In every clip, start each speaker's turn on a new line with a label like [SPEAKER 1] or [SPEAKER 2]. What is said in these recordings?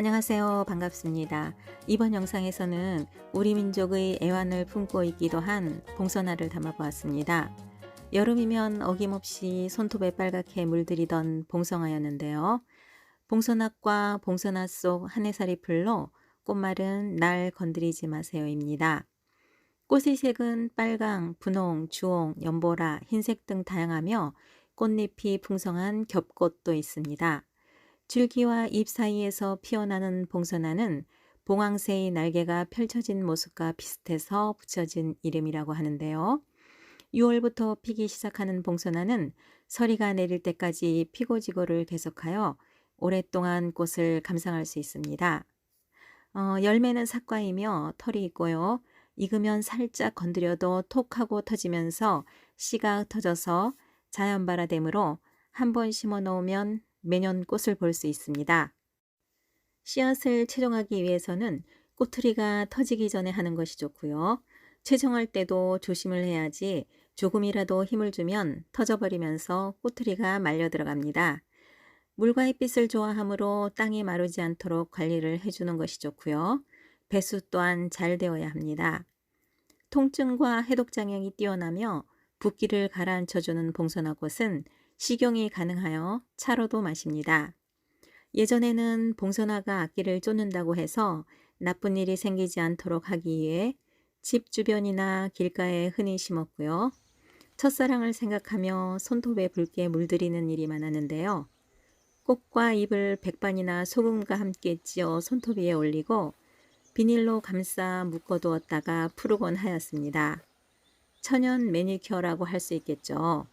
[SPEAKER 1] 안녕하세요. 반갑습니다. 이번 영상에서는 우리 민족의 애환을 품고 있기도 한 봉선화를 담아보았습니다. 여름이면 어김없이 손톱에 빨갛게 물들이던 봉성화였는데요. 봉선화과 봉선화 속 한해살이 풀로 꽃말은 날 건드리지 마세요입니다. 꽃의 색은 빨강, 분홍, 주홍, 연보라, 흰색 등 다양하며 꽃잎이 풍성한 겹꽃도 있습니다. 줄기와 잎 사이에서 피어나는 봉선화는 봉황새의 날개가 펼쳐진 모습과 비슷해서 붙여진 이름이라고 하는데요. 6월부터 피기 시작하는 봉선화는 서리가 내릴 때까지 피고지고를 계속하여 오랫동안 꽃을 감상할 수 있습니다. 어, 열매는 사과이며 털이 있고요. 익으면 살짝 건드려도 톡 하고 터지면서 씨가 터져서 자연발화되므로 한 번 심어 놓으면 매년 꽃을 볼 수 있습니다. 씨앗을 채종하기 위해서는 꼬투리가 터지기 전에 하는 것이 좋고요. 채종할 때도 조심을 해야지 조금이라도 힘을 주면 터져버리면서 꼬투리가 말려 들어갑니다. 물과 햇빛을 좋아하므로 땅이 마르지 않도록 관리를 해주는 것이 좋고요. 배수 또한 잘 되어야 합니다. 통증과 해독 장애이 뛰어나며 붓기를 가라앉혀주는 봉선화 꽃은 식용이 가능하여 차로도 마십니다. 예전에는 봉선화가 악기를 쫓는다고 해서 나쁜 일이 생기지 않도록 하기 위해 집 주변이나 길가에 흔히 심었고요. 첫사랑을 생각하며 손톱에 붉게 물들이는 일이 많았는데요. 꽃과 잎을 백반이나 소금과 함께 찧어 손톱 위에 올리고 비닐로 감싸 묶어두었다가 푸르곤 하였습니다. 천연 매니큐어라고 할 수 있겠죠.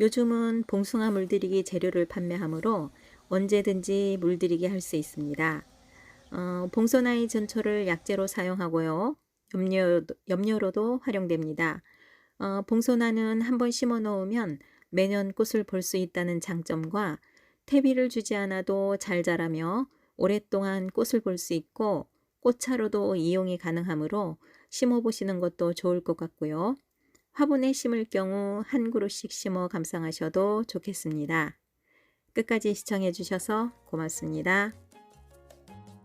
[SPEAKER 1] 요즘은 봉숭아 물들이기 재료를 판매하므로 언제든지 물들이게 할수 있습니다. 어, 봉선아의 전초를 약재로 사용하고요. 염료, 염료로도 활용됩니다. 어, 봉선화는 한 번 심어 놓으면 매년 꽃을 볼 수 있다는 장점과 퇴비를 주지 않아도 잘 자라며 오랫동안 꽃을 볼 수 있고 꽃차로도 이용이 가능하므로 심어 보시는 것도 좋을 것 같고요. 화분에 심을 경우 한 그루씩 심어 감상하셔도 좋겠습니다. 끝까지 시청해 주셔서 고맙습니다.